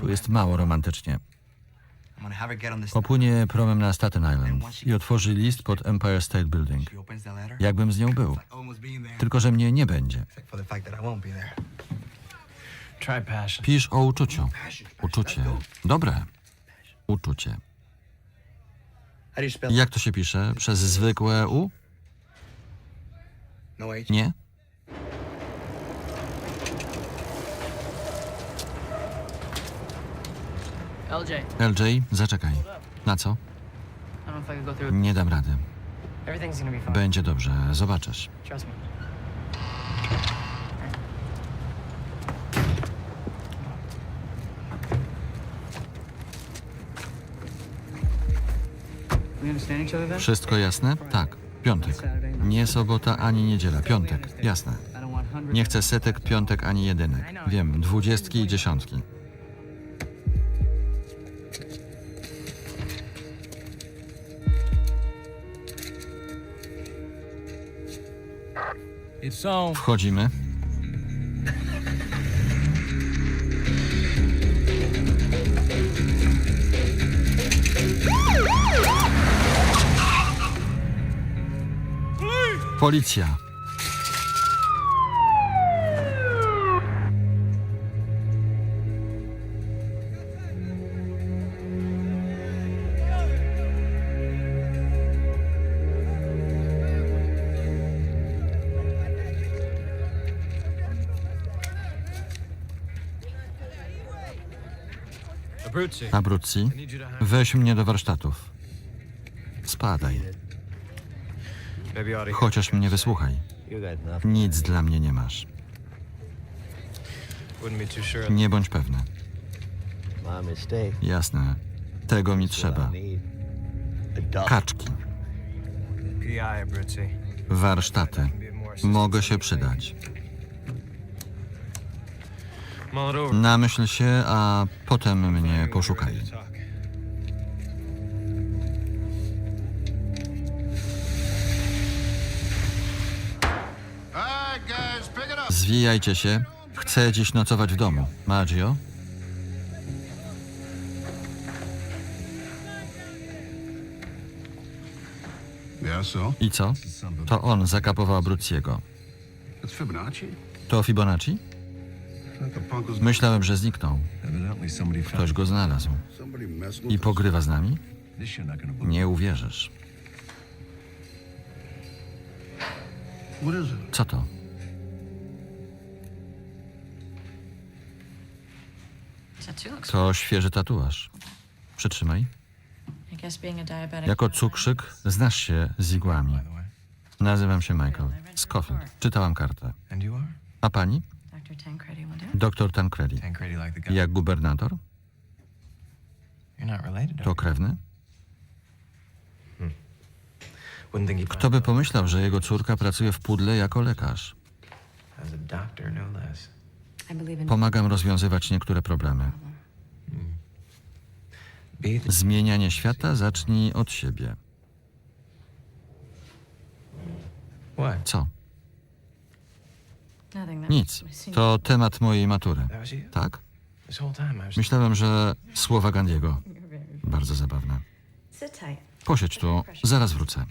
Tu jest mało romantycznie. Popłynie promem na Staten Island i otworzy list pod Empire State Building. Jakbym z nią był. Tylko, że mnie nie będzie. Pisz o uczuciu. Uczucie. Dobre. Uczucie. Jak to się pisze? Przez zwykłe U? Nie? LJ, LJ, zaczekaj. Na co? don't know if I could go through. Nie dam rady. Everything's gonna be fine. Będzie dobrze, zobaczysz. Trust me. We understand each other then? Wszystko jasne? Tak. Piątek. Nie sobota ani niedziela. Piątek. Jasne. I don't want hundreds. Nie chcę setek, piątek ani jedynek. Wiem, dwudziestki i dziesiątki. Wchodzimy. Policja. Abruzzi. Weź mnie do warsztatów. Spadaj. Chociaż mnie wysłuchaj. Nic dla mnie nie masz. Nie bądź pewny. Jasne. Tego mi trzeba. Kaczki. Warsztaty. Mogę się przydać. Namyśl się, a potem mnie poszukaj. Zwijajcie się. Chcę dziś nocować w domu. Maggio? I co? To on zakapował Fibonacci? To Fibonacci? Myślałem, że zniknął. Ktoś go znalazł. I pogrywa z nami? Nie uwierzysz. Co to? To świeży tatuaż. Przytrzymaj. Jako cukrzyk znasz się z igłami. Nazywam się Michael. Scofield. Czytałam kartę. A pani? Doktor Tancredi. Jak gubernator? You're not related, are To you? krewny? He Kto by pomyślał, że jego córka pracuje w pudle jako lekarz? No. Pomagam rozwiązywać niektóre problemy. Zmienianie świata zacznij od siebie. Co? Nic. To temat mojej matury. Tak? Myślałem, że słowa Gandiego. Bardzo zabawne. Posiedź tu, zaraz wrócę.